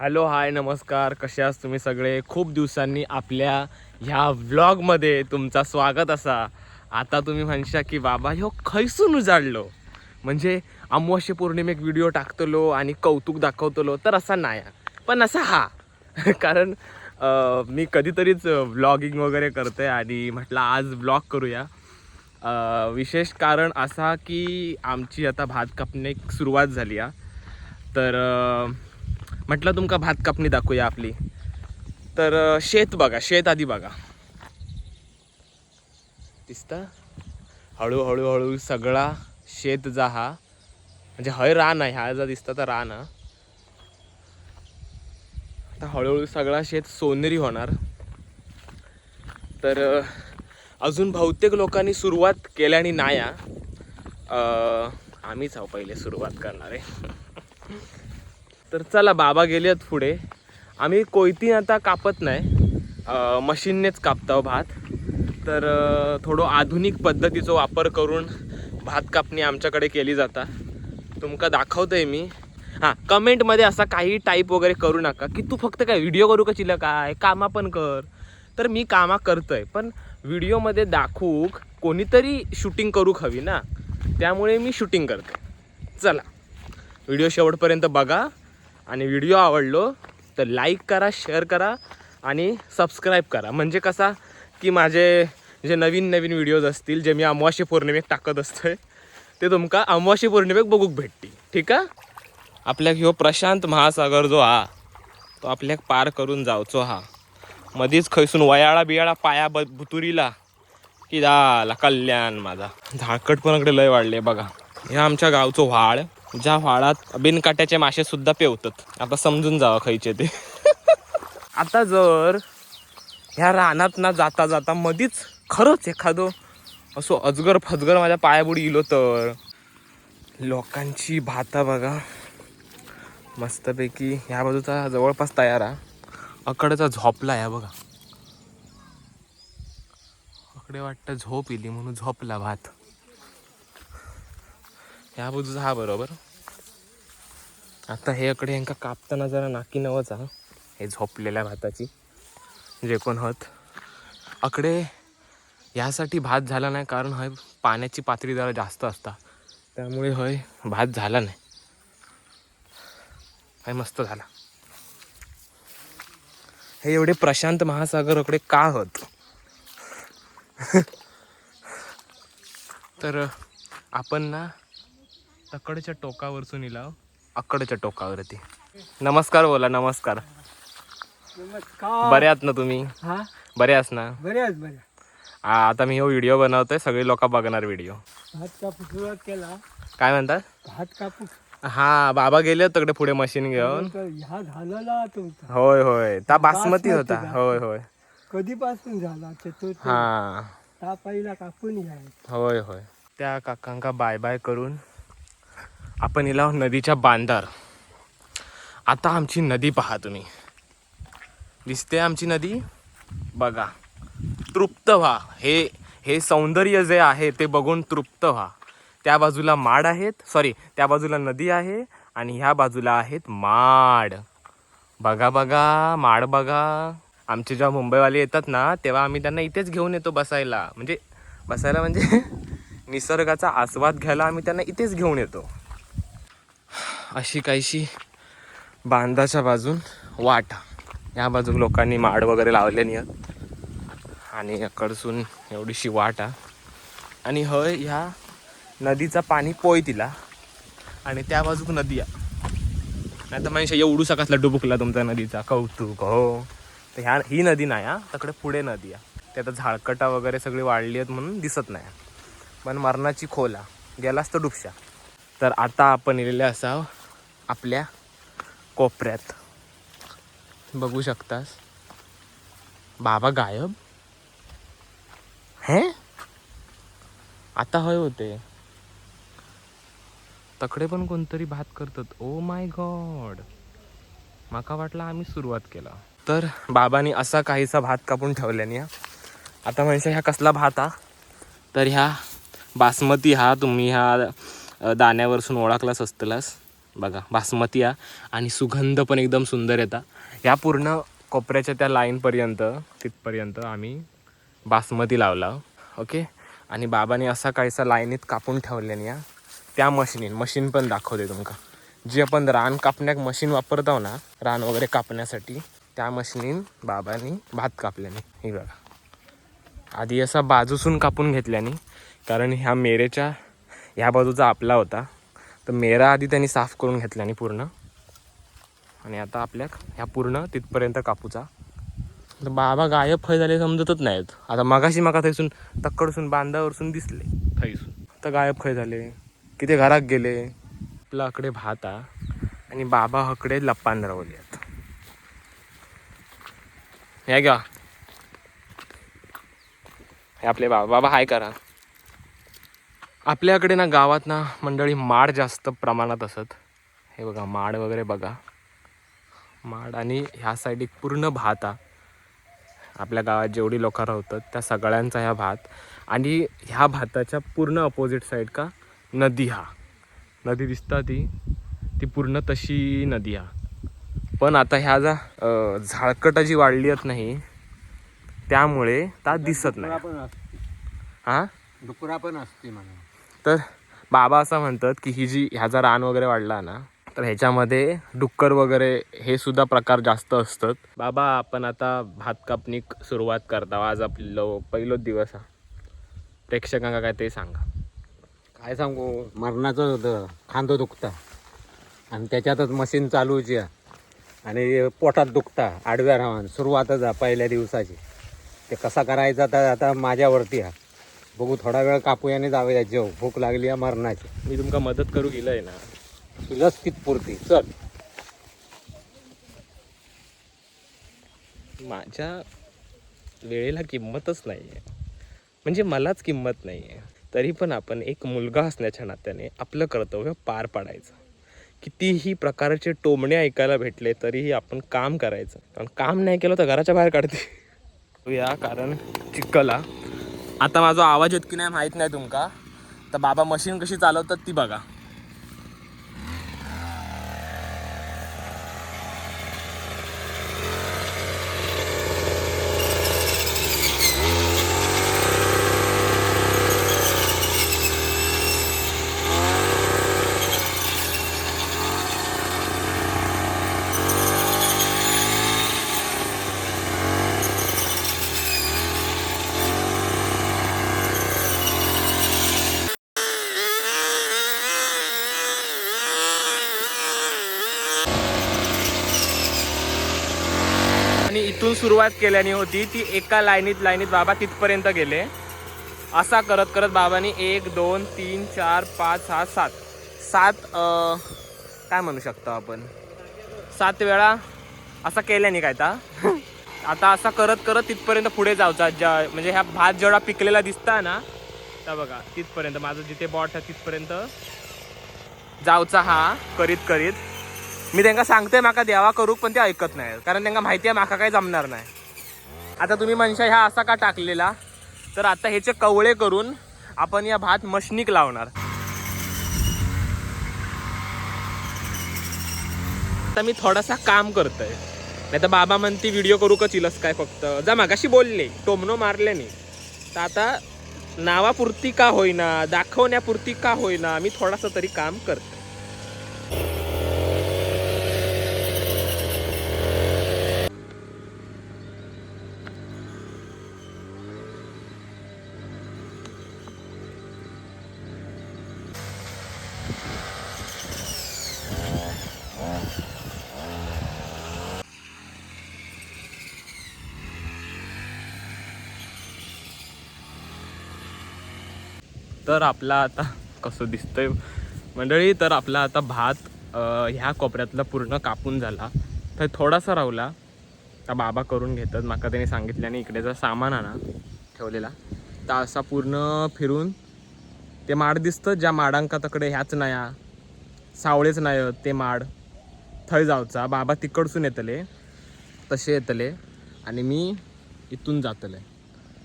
Hello hi नमस्कार. कसे आहात तुम्ही सगळे? खूप दिवसांनी आपल्या ह्या व्लॉगमध्ये तुमचा स्वागत असा. आता तुम्ही म्हणशा की बाबा ह्यो खैसून उजाडलो. म्हणजे अमावस्या पौर्णिमेक व्हिडिओ टाकतलो आणि कौतुक दाखवतलो. तर असा नाही. हा. पण असा हा. कारण मी कधीतरीच व्लॉगिंग वगैरे करते आणि म्हटलं आज व्लॉग करूया. विशेष कारण असा की आमची आता भात कापण्याक सुरुवात झाली आहे तर म्हटलं तुमका भात कापणी दाखवूया आपली. तर शेत बघा शेत आधी बघा. दिसता? हळूहळू हळू सगळा शेत जा हा. म्हणजे हय रान आहे ह्या जा दिसता तर रान हा. आता हळूहळू सगळा शेत सोनेरी होणार. तर अजून बहुतेक लोकांनी सुरुवात केल्याने नाही आम्हीच आहो पहिले सुरुवात आहे. तर चला बाबा गेलेत पुढे. आम्ही कोयती आता कापत नाही. मशीननेच कापतो भात. तर थोडं आधुनिक पद्धतीचा वापर करून भात कापणी आमच्याकडे केली जाता. तुमका दाखवतोय मी. हां कमेंटमध्ये असा काही टाईप वगैरे करू नका की तू फक्त काय व्हिडिओ करू का चिला काय? कामा पण कर. तर मी कामा करतोय पण व्हिडिओमध्ये दाखवूक कोणीतरी शूटिंग करूक हवी ना. त्यामुळे मी शूटिंग करते चला व्हिडिओ शेवटपर्यंत बघा. आणि व्हिडिओ आवडलो तर लाईक करा शेअर करा आणि सबस्क्राईब करा. म्हणजे कसा की माझे जे नवीन नवीन व्हिडिओज असतील जे मी अमावास्ये पौर्णिमेक टाकत असतोय ते तुमका अमावास्ये पौर्णिमेक बघूक भेटतील. ठीक आहे? आपल्याक ह्यो प्रशांत महासागर जो हा तो आपल्याक पार करून जावचो हा. मधीच खैसून वयाळा बियाळा पाया ब बुतुरीला की झाला कल्याण माझा. झाकटपणाकडे लय वाढले बघा. ह्या आमच्या गावचो व्हाळ. ज्या व्हाळात बिनकाट्याचे मासे सुद्धा पेवतात. आता समजून जावा खायचे ते. आता जर ह्या रानात ना जाता जाता मधीच खरंच एखादं असो अजगर फजगर माझ्या पायाबुडी इलो तर. लोकांची भाता बघा. मस्तपैकी ह्या बाजूचा जवळपास तयार हा अकडचा झोपला या बघा. अकडे वाटतं झोप इली म्हणून झोपला भात. ह्या बाजूचा हा बरोबर. आता हे अकडे यांका कापताना जरा नाकी नवच हा हे झोपलेल्या भाताची. जे कोण होत. अकडे यासाठी भात झाला नाही कारण हय पाण्याची पातळी जरा जास्त असता. त्यामुळे हय भात झाला नाही. हय मस्त झाला. हे एवढे प्रशांत महासागराकडे का होत? तर आपण ना तकडच्या टोकावरसून इलाव. अकडच्या टोकावरती. नमस्कार बोला नमस्कार. नमस्कार. बरे आहात ना तुम्ही? हा? बरे आहात ना? बऱ्याच बऱ्या आ, आता मी हो व्हिडिओ बनवतोय सगळे लोक बघणार व्हिडिओ. सुरुवात केला. काय म्हणतात? भात कापूक हा बाबा गेले तिकडे पुढे मशीन घेऊन. तर ह्या झालेला तुमचा. होय होय. ता बासमती होता? होय होय. कधीपासून झाला चतुर्थ हा. त्या पहिला कापून घ्यायचा. होय होय. त्या काकांका बाय बाय करून आपण इला नदीच्या बांधार. आता आमची नदी पहा तुम्ही. दिसते आमची नदी? बघा. तृप्त व्हा. हे हे सौंदर्य जे आहे ते बघून तृप्त व्हा. त्या बाजूला माड आहेत. सॉरी त्या बाजूला नदी आहे आणि ह्या बाजूला आहेत माड. बघा बघा माड बघा. आमचे जेव्हा मुंबईवाले येतात ना तेव्हा आम्ही त्यांना इथेच घेऊन येतो बसायला. म्हणजे बसायला म्हणजे निसर्गाचा आस्वाद घ्यायला आम्ही त्यांना इथेच घेऊन येतो. अशी काहीशी बांधाच्या बाजून वाट. या बाजूक लोकांनी माड वगैरे लावले आहेत. आणि कडसून एवढीशी वाट हा. आणि हय ह्या नदीचा पाणी पोय तिला आणि त्या बाजूक नदी आहे. नाही तर म्हणजे एवढू सकासला डुबुकला तुमचा नदीचा? कौतुक हो. तर ह्या ही नदी नाही हा तकडे पुढे नदी आहे. ते आता झाडकटा वगैरे सगळी वाढली आहेत म्हणून दिसत नाही. पण मरणाची खोला गेलास तर डुबशा. तर आता आपण येलेले असाव आपल्या कोपऱ्यात. बघू शकतास. बाबा गायब? हे? आता हय होते. तकडे पण कोणतरी भात करतात. Oh my god. माका वाटला आम्ही सुरुवात केला. तर बाबाने असा काहीसा भात कापून ठेवल्याने आता म्हणजे ह्या कसला भात हा? तर ह्या बासमती हा तुम्ही ह्या दाण्यावरसून ओळखलाच असतलास. बघा बासमती या आणि सुगंध पण एकदम सुंदर येता. ह्या पूर्ण कोपऱ्याच्या त्या लाईनपर्यंत तिथपर्यंत आम्ही बासमती लावला. ओके? आणि बाबाने असा काहीसा लाईनीत कापून ठेवल्याने या त्या मशीनीन मशीन पण दाखवते तुमका. जी आपण रान कापण्याक मशीन वापरतो ना रान वगैरे कापण्यासाठी त्या मशीनीन बाबांनी भात कापल्याने. ही बघा. आधी असा बाजूसून कापून घेतल्याने कारण ह्या मेरेच्या ह्या बाजूचा आपला होता. तर मेरा आधी त्यांनी साफ करून घेतल्याने पूर्ण. आणि आता आपल्या ह्या पूर्ण तिथपर्यंत कापूचा. तर बाबा गायब खय झाले समजतच नाहीत. आता मगाशी मका थंयसून तक्कडसून बांधावरसून दिसले. थंयसून तर गायब खय झाले. किती घरात गेले. आपल्याकडे भात हा. आणि बाबा हकडे लप्पान रवले आहेत. या घ्या. हे आपले बाबा बाबा हाय करा. आपल्याकडे ना गावात ना मंडळी माड जास्त प्रमाणात असत. हे बघा माड वगैरे बघा. माड आणि ह्या साईड एक पूर्ण भात हा. आपल्या गावात जेवढी लोक राहतात त्या सगळ्यांचा ह्या भात. आणि ह्या भाताच्या पूर्ण अपोजिट साईड का नदी हा. नदी दिसता ती ती पूर्ण तशी नदी हा. पण आता ह्या जा अं, झाडकटं जी वाढली आहेत नाही त्यामुळे ता दिसत नाही. हा? डुकरा पण असते म्हणा. तर बाबा असं म्हणतात की ही जी ह्याचा रान वगैरे वाढला ना तर ह्याच्यामध्ये डुक्कर वगैरे हे सुद्धा प्रकार जास्त असतात. बाबा आपण आता भात कापणीक सुरुवात करता. आज आपलं पहिलोच दिवस हा. प्रेक्षकांना काय ते सांगा. काय सांगू? मरणाचं होतं. खांदो दुखता. आणि त्याच्यातच मशीन चालूची या. आणि पोटात दुखता. आडव्या राहून सुरुवातच पहिल्या दिवसाची. ते कसा करायचा तर आता माझ्यावरती आहे बघू थोडा वेळ आणि जाऊया. जेव भूक लागली आहे मरणाची. मी तुमका मदत करू गेलंय ना. तुलाच कितपुरती चल. माझ्या वेळेला किंमतच नाही आहे म्हणजे मलाच किंमत नाही आहे तरी पण आपण एक मुलगा असण्याच्या नात्याने आपलं कर्तव्य पार पाडायचं. कितीही प्रकारचे टोमणे ऐकायला भेटले तरीही आपण काम करायचं. कारण काम नाही केलं तर घराच्या बाहेर काढते. या कारण चिक्कला आता माझा आवाज येत की नाही माहीत नाही तुमका. तर बाबा मशीन कशी चालवतात ती बघा आणि इथून सुरुवात केल्याने होती ती एका लाईनीत लाईनीत बाबा तिथपर्यंत गेले. असा करत करत बाबांनी एक दोन तीन चार पाच सहा सात. सात काय म्हणू शकतो आपण? सात वेळा असा केल्याने काय ता? आता असा करत करत तिथपर्यंत पुढे जाऊचा ज्या म्हणजे ह्या भात जेवढा पिकलेला दिसता ना त्या बघा तिथपर्यंत माझं जिथे बॉट आहे तिथपर्यंत जाऊचा हा करीत करीत. मी त्यांना सांगते माका देवा करू पण ते ऐकत नाही. कारण त्यांना माहिती आहे माका काही जमणार नाही. आता तुम्ही मनशा ह्या असा का टाकलेला? तर आता ह्याचे कवळे करून आपण या भात मशनीक लावणार. आता मी थोडासा काम करतोय. नाही तर बाबा म्हणते व्हिडिओ करू का चिलस काय फक्त? जा मागाशी बोलले टोमनो मारले नाही तर आता नावापुरती का होईना दाखवण्यापुरती का होईना मी थोडासा तरी काम करतो तर आपला आता कसं दिसतंय मंडळी तर आपला आता भात ह्या कोपऱ्यातला पूर्ण कापून झाला. तर थोडासा रावला तर बाबा करून घेतात. माका त्याने सांगितल्याने इकडेचा सामान आणा ठेवलेला. तर असा पूर्ण फिरून ते माड दिसतं ज्या माडांका तकडे ह्याच नाया सावळेच नाही ते माड. थंय जावचा बाबा तिकडसून येतले तसे येतले आणि मी इथून जातले.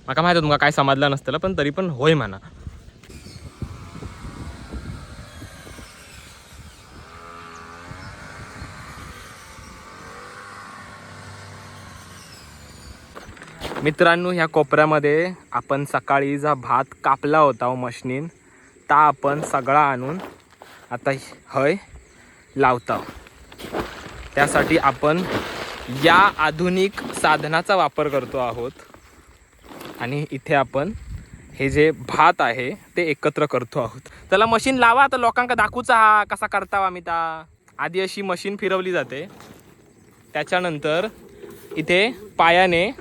माका माहीत तुमका काय समजलं नसतलं पण तरी पण होय म्हणा. मित्रांनो ह्या कोपऱ्यामध्ये आपण सकाळी जा भात कापला होता हो मशनीन. ता आपण सगळा आणून आता हय लावता हो. त्यासाठी आपण या आधुनिक साधनाचा वापर करतो आहोत. आणि इथे आपण हे जे भात आहे ते एकत्र करतो आहोत. त्याला मशीन लावा तर लोकांका दाखवूचा हा कसा करता आम्ही ता. आधी अशी मशीन फिरवली जाते. त्याच्यानंतर इथे पायाने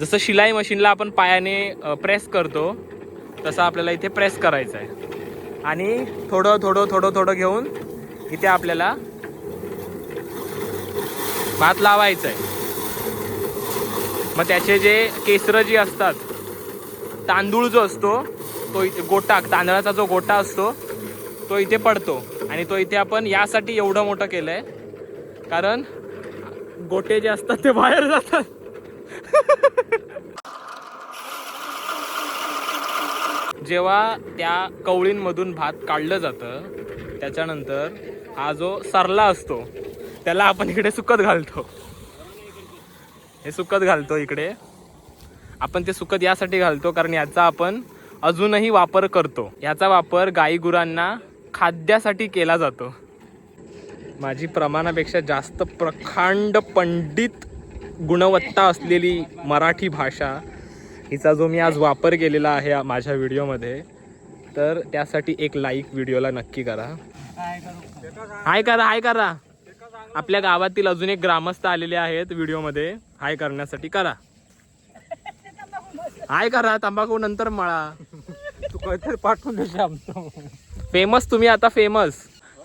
जसं शिलाई मशीनला आपण पायाने प्रेस करतो तसं आपल्याला इथे प्रेस करायचं आहे. आणि थोडं थोडं थोडं थोडं घेऊन इथे आपल्याला भात लावायचं आहे. मग त्याचे जे केसरं जी असतात तांदूळ जो असतो तो इथे गोटा तांदळाचा जो गोटा असतो तो इथे पडतो. आणि तो इथे आपण यासाठी एवढं मोठं केलं आहे कारण गोटे जे असतात ते बाहेर जातात. जेव्हा त्या कवळींमधून भात काढलं जातं त्याच्यानंतर हा जो सरला असतो त्याला आपण इकडे सुकत घालतो. हे सुकत घालतो इकडे. आपण ते सुकत यासाठी घालतो कारण याचा आपण अजूनही वापर करतो. याचा वापर गाई गुरांना खाद्यासाठी केला जातो. माझी प्रमाणापेक्षा जास्त प्रखांड पंडित गुणवत्ता असलेली मराठी भाषा हिचा जो मी आज वापर केलेला आहे माझ्या व्हिडिओमध्ये तर त्यासाठी एक लाईक व्हिडिओला नक्की करा. हाय करा हाय करा. आपल्या गावातील अजून एक ग्रामस्थ आलेले आहेत व्हिडिओमध्ये. हाय करण्यासाठी करा. हाय करा तंबाखू नंतर मळा. तू काहीतरी पाठवून देशील फेमस तुम्ही आता फेमस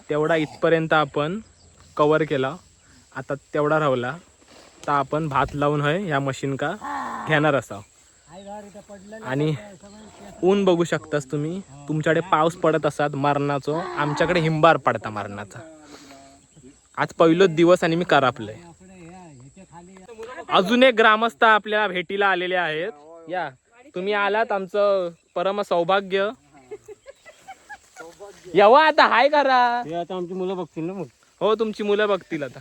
तेवढा इथपर्यंत आपण कवर केला. आता तेवढा राहिला. तर आपण भात लावून हय ह्या मशीन का घेणार असाव. आणि ऊन बघू शकतास तुम्ही. तुमच्याकडे पाऊस पडत असतात मरणाचो आमच्याकडे हिंबार पडता मरणाचा. आज पहिलोच दिवस आणि मी करापलंय. अजून एक ग्रामस्थ आपल्या भेटीला आलेले आहेत. या तुम्ही आलात आमचं परम सौभाग्य. यवा आता हाय करा आता आमची मुलं बघतील ना मग. हो तुमची मुलं बघतील आता.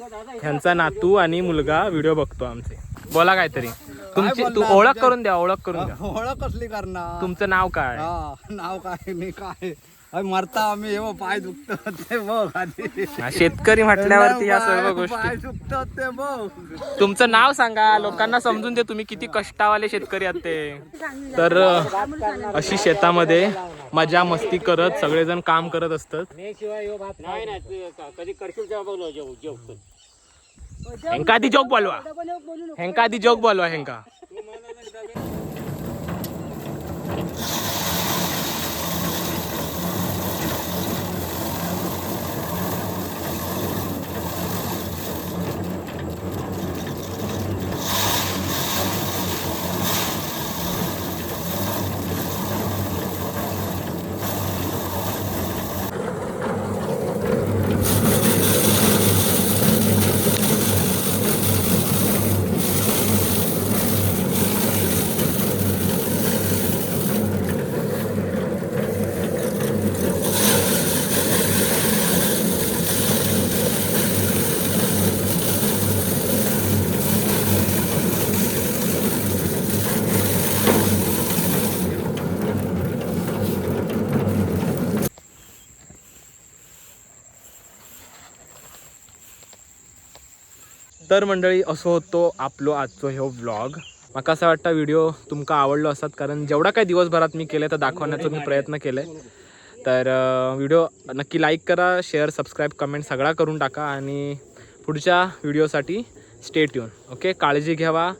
ह्यांचा नातू आणि मुलगा व्हिडिओ बघतो आमचे. बोला काहीतरी. तुमची तू ओळख करून द्या ओळख करून द्या. ओळख कसली करणार. तुमचं नाव काय? हा नाव काय मी काय? मरता आम्ही पाय दुखत ते बघ आधी. हा, शेतकरी म्हटल्यावरती या सर्व गोष्टी. पाय दुखतात ते बघ. तुमचं नाव सांगा लोकांना समजून दे तुम्ही किती कष्टावाले शेतकरी आहात ते. तर अ, अशी शेतामध्ये मजा मस्ती करत सगळेजण काम करत असतात. हेंका आधी जोक बोलवा. हेंका आधी जोक बोलवा हेंका. तर मंडळी असो होतो आपलो आजचो ह्यो व्लॉग म्हाका असं वाटतं व्हिडिओ तुमका आवडलो असतात कारण जेवढा काही दिवसभरात मी केलं तर दाखवण्याचा मी प्रयत्न केले तर व्हिडिओ नक्की लाईक करा शेअर सबस्क्राईब कमेंट सगळा करून टाका आणि पुढच्या व्हिडिओसाठी स्टेट येऊन ओके काळजी घ्यावा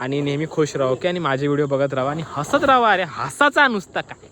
आणि नेहमी खुश राहा ओके आणि माझे व्हिडिओ बघत राहा आणि हसत राहा अरे हसाचा नुसता काय?